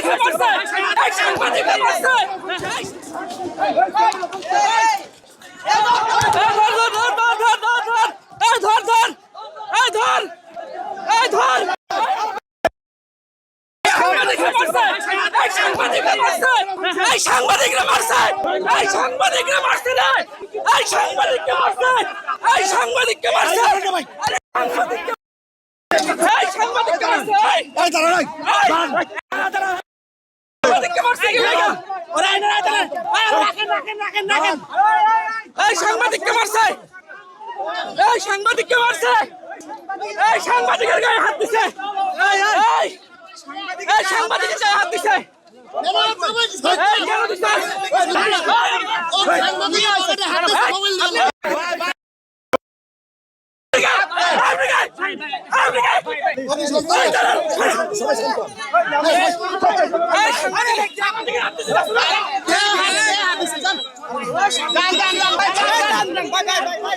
সাংবাদিকরা মারছে এই সাংবাদিকরা এই। ধর ধর এই ধর এই। ধর এই সাংবাদিকরা মারছে এই সাংবাদিকরা মারছে এই সাংবাদিকরা মারছে রে এই সাংবাদিকরা মারছে এই সাংবাদিকরা মারছে আরে সাংবাদিকরা এই সাংবাদিকরা মারছে এই এই দাঁড়া মারছে কি লাগা ওরা এনে রাখেন রাখেন রাখেন রাখেন রাখেন। এই সাংবাদিককে মারছে। এই সাংবাদিককে মারছে। এই সাংবাদিকের গায়ে হাত দিছে। এই এই এই সাংবাদিকের গায়ে হাত দিছে। এই কেন দিছে?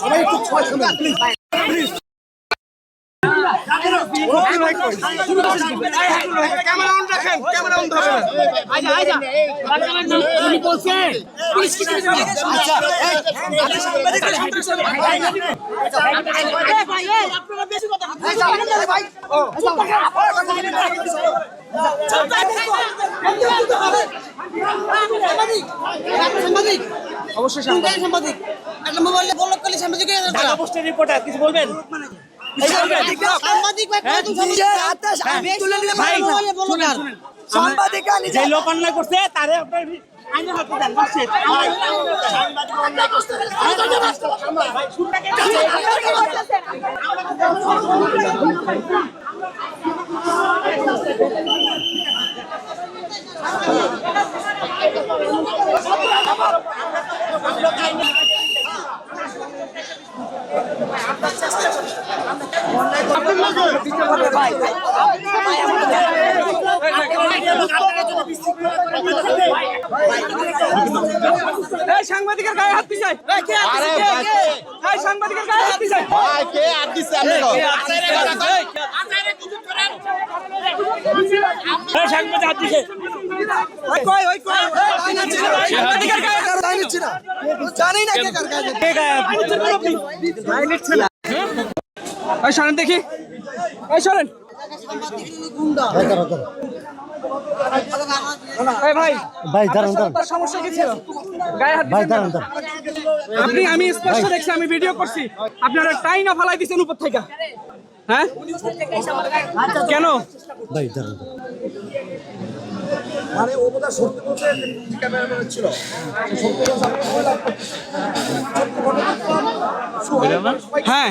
সবাই একটু ছয় প্লিজ ক্যামেরা অন রাখেন ক্যামেরা অন ধরবেন অবশ্যই সাংবাদিক। সাংবাদিক। একটা মোবাইলে ব্লক করলে সাংবাদিক ঢাকা পোস্টের রিপোর্টার কিছু বলবেন? সাংবাদিক সাংবাদিক সাংবাদিক যে লোক অন্যায় করছে তারে আপনার আইনে হাতে দেন বাসে এই সাংবাদিকের গায়ে হাত দিছে। হাত দিছে? কে হাত দিছে। সাংবাদিক হাত দিছে। জানি না কে কার কাছে দেখি। এই সরেন ভাই ভাই দাঁড়ান দাঁড়ান সমস্যা কি ছিল গায়ে হাত ভাই দাঁড়ান দাঁড়ান আপনি আমি স্পষ্ট দেখছি আমি ভিডিও করছি আপনারা টাই না ফালাই দিছেন উপর থেকে হ্যাঁ কেন ভাই দাঁড়ান দাঁড়ান। হ্যাঁ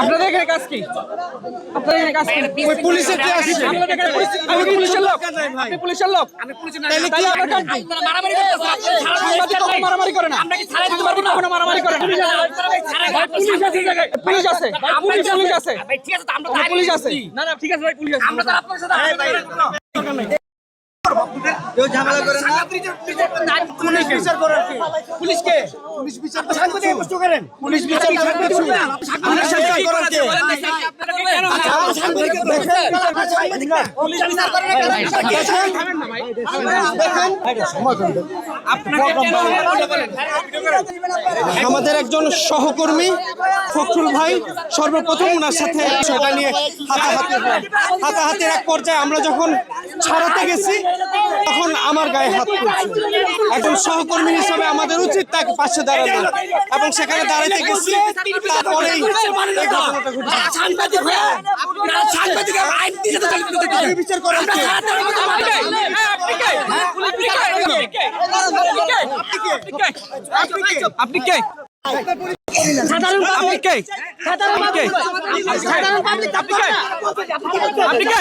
আপনাদের এখানে কাজ কি? আপনাদের এখানে কাজ কি? পুলিশের কি আছে। আপনাদের এখানে পুলিশের লোক? আপনি পুলিশের লোক। আমি পুলিশের না তাহলে আপনার কাজ কি? মারামারি করতেছেন। কখনো মারামারি করে না। সাংবাদিক কখনো মারামারি করে না। পুলিশ আছে। জায়গায়। পুলিশ আছে। পুলিশ পুলিশ আছে। ওখানে পুলিশ আছে। না না ঠিক আছে ভাই পুলিশ আছে। আমরা তো আপনার সাথে কেউ ঝামেলা করেন না পুলিশ বিচার করেন পুলিশকে পুলিশ বিচার সাংবাদিক প্রশ্ন করেন পুলিশ বিচার করেন করে আমাদের একজন সহকর্মী ফখরুল ভাই সর্বপ্রথম ওনার সাথে বিষয়টা নিয়ে হাতাহাতি হাতাহাতির এক পর্যায়ে আমরা যখন ছাড়াতে গেছি তখন আমার গায়ে হাত তুলছে। একজন সহকর্মী হিসাবে আমাদের উচিত তাকে পাশে দাঁড়ানো এবং সেখানে দাঁড়াইতে গেছি তারপরেই বিচার করেন কে? আপনি কে সাধারণ আপনি কে সাধারণ পাবলিক আপনি কে আপনি কে